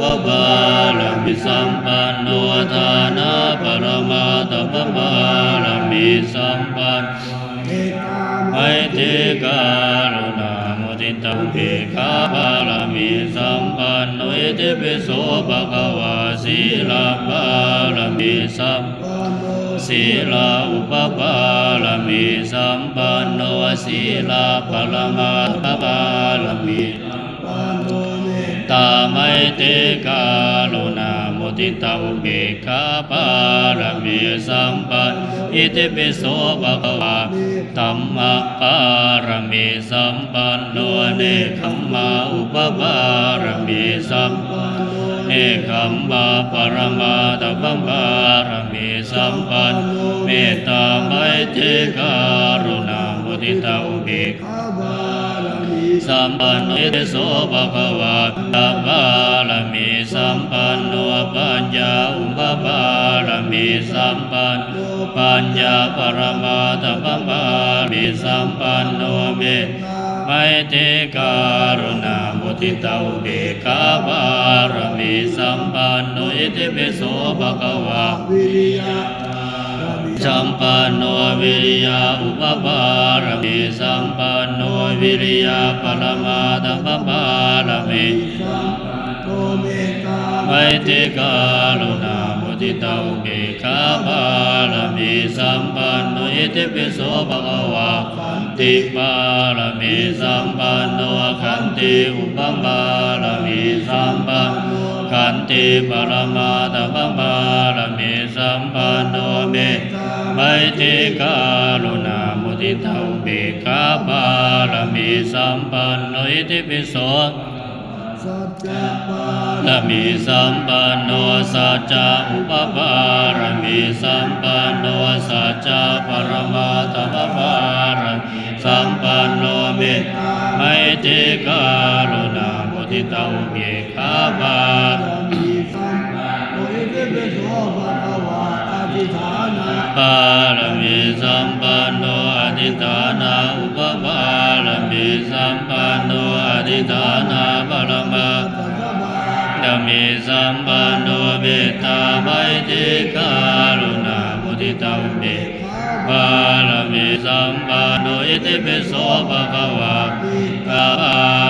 วะบาลมิสัมปันโนทานะปรมาตปบาลมิสัมปันเอกาไมเทการุณามุทิตังเบคาบาลมิสัมปันโนเอติปิโสภะคะวาสีลาบาลมิสัมปันโนศีลาอุปปาลมิสัมปันโนศีลาปรมาตปาลมิปัม ไมเตกาลุนามุติตาอุเบกาปารมีสัมปันอิติปิโสภะวะตัมมะปารมีสัมปันโนเนคัมมาอุปปารมีสัมปันเนคัมมาปรมาตปัมปารมีสัมปันเมตตาไมเตการุณามุติตาอุเบกาข้าบาลมีสัมปันโนเอโสภะวะตาบา ญาอุปปาลมิสัมปันโนปัญญาปรมาตปัมปามิสัมปันโนเมไมเตการุณามุทิตาอุเบกาบารมิสัมปันโนอิติปิโสภะคะวะวิริยะสัมปันโนวิริยาอุปปารมิสัมปันโนวิริยาปรมาตปปารมิสัมปันโนเม ตตาไมติกาลุนามุติตาอุเบกขาบารมิสัมปันโนอิติปิโสภะคะวะติบารมิสัมปันโนขันติอุปปารมิสัมปันโนขันติปรมาตปปารมิสัมปันโนเมไมติกาลุนามุติตาอุเบกขาบารมีสัมปันโนอิติปิโส ลมีสัมปันโนสัจจะอุปปารมีสัมปันโนสัจจะปรมาตปปารมีสัมปันโนเมไมติกาลุนามุติตาอุเบกขาบารมีสัมปันโนอิติปิโสภะคะวะอธิฐานะปารมีสัมปันโนอธิฐานาอุปปารมีสัมปันโน อธิฐานาปรมาสัจจะบาดมิสัมปันโนเมตตาไมติการุณามุทิตาอุเบารมีสัมปันโนอิติปิโสภะคะวะปา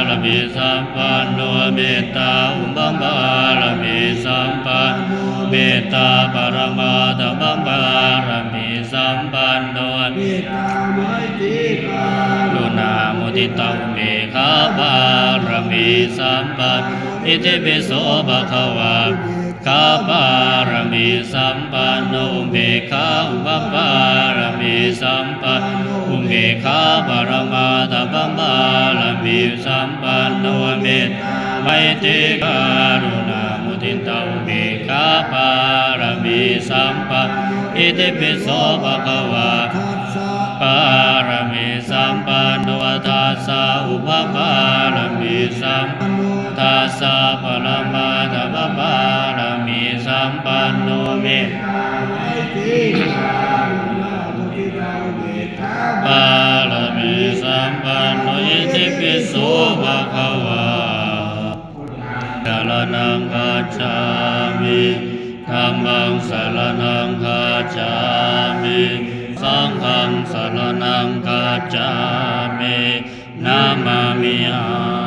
รมีสัมปันโนเมตตาอุปปารมีสัมปันเมตตาปรมาตปัมปารมีสัมปันโนเมตตา ติตังเมฆาบารมีสัมปันอิติปิโสภะคะวะคาบารมีสัมปันโนอุเบคาอุปปารมีสัมปันอุเบคาปรมาตปัมปารมีสัมปันโนเมตไมติการุณามุทิตังเมฆาบารมีสัมปันอิติปิโสภะคะวะทัสสะ ปารมีสัมปันโนทัสสะอุปปารมีสัมทัสสะปรมาตปปารมีสัมปันโนเมไมตรีกานามุทิตาเวทาปารมีสัมปันโนอิติปิโสภะคะวะสารนังคาจามิธัมมังสารนังคาจามิ สังฆังสรณังคาจามินามามิอา